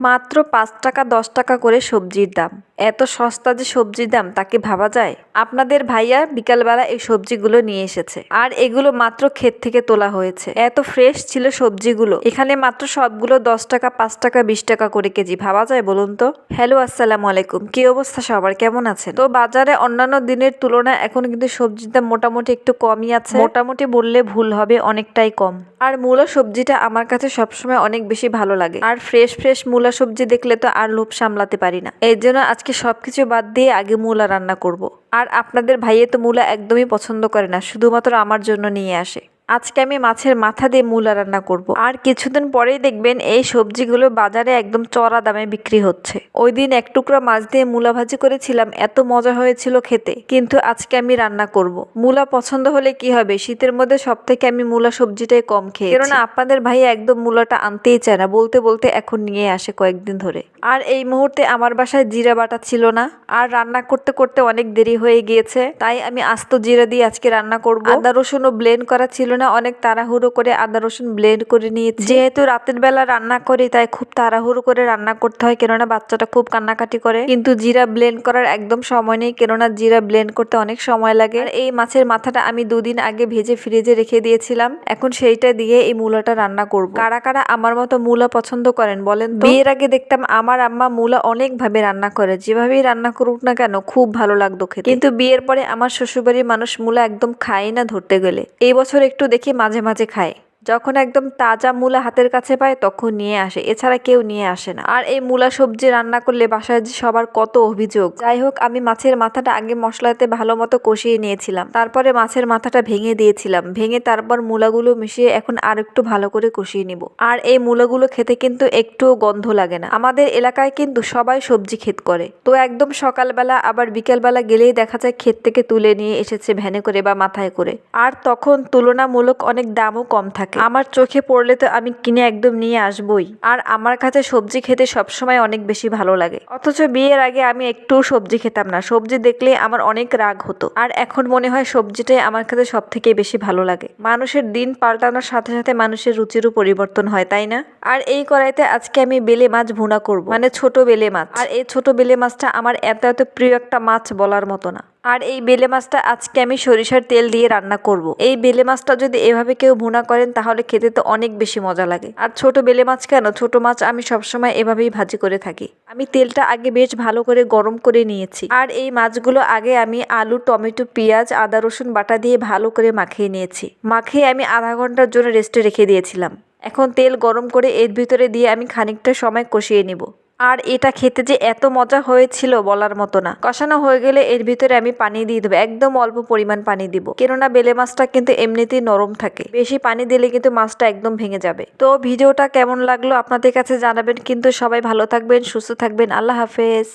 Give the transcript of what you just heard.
মাত্র পাঁচ টাকা, দশ টাকা করে সবজির দাম। এত সস্তা যে সবজির দাম তাকে ভাবা যায়? আপনাদের ভাইয়া বিকালবেলা এই সবজিগুলো নিয়ে এসেছে। আর এগুলো মাত্র ক্ষেত থেকে তোলা হয়েছে। এত ফ্রেশ ছিল সবজিগুলো। এখানে মাত্র সবগুলো দশ টাকা, পাঁচ টাকা, বিশ টাকা করে কেজি। ভাবা যায় বলুন তো? হ্যালো, আসসালামু আলাইকুম। কি অবস্থা সবার? কেমন আছেন? তো বাজারে অন্যান্য দিনের তুলনায় এখন কিন্তু সবজির দাম মোটামুটি একটু কমই আছে। মোটামুটি বললে ভুল হবে, অনেকটাই কম। আর মূলা সবজিটা আমার কাছে সবসময় অনেক বেশি ভালো লাগে। আর ফ্রেশ ফ্রেশ মূলা সবজি দেখলে তো আর লোভ সামলাতে পারি না এর জন্য আজকে সবকিছু বাদ দিয়ে আগে মূলা রান্না করব। আর আপনাদের ভাইয়ে তো মূলা একদমই পছন্দ করে না, শুধুমাত্র আমার জন্য নিয়ে আসে আজকে আমি মাছের মাথা দিয়ে মূলা রান্না করব। আর কিছুদিন পরেই দেখবেন এই সবজিগুলো বাজারে একদম চড়া দামে বিক্রি হচ্ছে। ওই দিন এক টুকরা মাছ দিয়ে মূলা ভাজি করেছিলাম, এত মজা হয়েছিল খেতে। কিন্তু আজকে আমি রান্না করব। মূলা পছন্দ হলে কি হবে? শীতের মধ্যে সব থেকে আমি মূলা সবজিটাই কম খেয়ে কেননা আপনাদের ভাই একদম মূলাটা আনতেই চায় না, বলতে বলতে এখন নিয়ে আসে কয়েকদিন ধরে। আর এই মুহূর্তে আমার বাসায় জিরা বাটা ছিল না। আর রান্না করতে করতে অনেক দেরি হয়ে গিয়েছে। তাই আমি আস্ত জিরা দিয়ে আজকে রান্না করব। আদা রসুনও ব্লেন্ড করা ছিল না অনেক তাড়াহুড়ো করে আদা, রসুন ব্লেন্ড করে নিয়েছি। যেহেতু রাতের বেলা রান্না করি, তাই খুব তাড়াহুড়ো করে রান্না করতে হয়, কেননা বাচ্চাটা খুব কান্নাকাটি করে। কিন্তু জিরা ব্লেন্ড করার একদম সময় নেই, কেননা জিরা ব্লেন্ড করতে অনেক সময় লাগে। আর এই মাছের মাথাটা আমি দুদিন আগে ভেজে ফ্রিজে রেখে দিয়েছিলাম। এখন সেইটা দিয়ে এই মূলাটা রান্না করব। কারা কারা আমার মতো মূলা পছন্দ করেন বলেন বিয়ের আগে দেখতাম আমার আম্মা মূলা অনেক ভাবে রান্না করে। যেভাবেই রান্না করুক না কেন, খুব ভালো লাগতো খেতে। কিন্তু বিয়ের পরে আমার শ্বশুরবাড়ির মানুষ মূলা একদম খায় না ধরতে গেলে। এই বছর একটু দেখি মাঝে মাঝে খায়। যখন একদম তাজা মূলা হাতের কাছে পায়, তখন নিয়ে আসে। এছাড়া কেউ নিয়ে আসে না। আর এই মূলা সবজি রান্না করলে বাসায় যে সবার কত অভিযোগ। যাই হোক, আমি মাছের মাথাটা আগে মশলাতে ভালো মতো কষিয়ে নিয়েছিলাম। তারপরে মাছের মাথাটা ভেঙে দিয়েছিলাম। ভেঙে তারপর মূলাগুলো মিশিয়ে এখন আর একটু ভালো করে কষিয়ে নিব। আর এই মূলাগুলো খেতে কিন্তু একটুও গন্ধ লাগে না। আমাদের এলাকায় কিন্তু সবাই সবজি ক্ষেত করে। তো একদম সকালবেলা, আবার বিকেলবেলা গেলেই দেখা যায় ক্ষেত থেকে তুলে নিয়ে এসেছে ভ্যানে করে বা মাথায় করে। আর তখন তুলনামূলক অনেক দামও কম থাকে। আমার চোখে পড়লে তো আমি কিনে একদম নিয়ে আসবই। আর আমার কাছে সবজি খেতে সবসময় অনেক বেশি ভালো লাগে। অথচ বিয়ের আগে আমি একটু সবজি খেতাম না। সবজি দেখলে আমার অনেক রাগ হতো। আর এখন মনে হয় সবজিটাই আমার কাছে সব থেকে বেশি ভালো লাগে। মানুষের দিন পাল্টানোর সাথে সাথে মানুষের রুচিরও পরিবর্তন হয়, তাই না? আর এই কড়াইতে আজকে আমি বেলে মাছ ভুনা করব। মানে ছোট বেলে মাছ। আর এই ছোট বেলে মাছটা আমার এত এত প্রিয় একটা মাছ বলার মতো না। আর এই বেলে মাছটা আজকে আমি সরিষার তেল দিয়ে রান্না করব। এই বেলে মাছটা যদি এভাবে কেউ ভুনা করেন, তাহলে খেতে তো অনেক বেশি মজা লাগে। আর ছোট বেলে মাছ কেন? ছোট মাছ আমি সবসময় এভাবেই ভাজি করে থাকি। আমি তেলটা আগে বেশ ভালো করে গরম করে নিয়েছি। আর এই মাছগুলো আগে আমি আলু, টমেটো, পেঁয়াজ, আদা, রসুন বাটা দিয়ে ভালো করে মাখিয়ে নিয়েছি। মাখিয়ে আমি আধা ঘণ্টার জন্য রেস্টে রেখে দিয়েছিলাম। এখন তেল গরম করে এর ভিতরে দিয়ে আমি খানিকটা সময় কষিয়ে নিব। আর এটা খেতে যে এত মজা হয়েছিল বলার মতো না। কষানো হয়ে গেলে এর ভিতরে আমি পানি দিয়ে দেবো, একদম অল্প পরিমাণ পানি দিব। কেননা বেলে মাছটা কিন্তু এমনিতেই নরম থাকে। বেশি পানি দিলে কিন্তু মাছটা একদম ভেঙে যাবে। তো ভিডিওটা কেমন লাগল আপনাদের কাছে জানাবেন, কিন্তু সবাই ভালো থাকবেন, সুস্থ থাকবেন। আল্লাহ হাফেজ।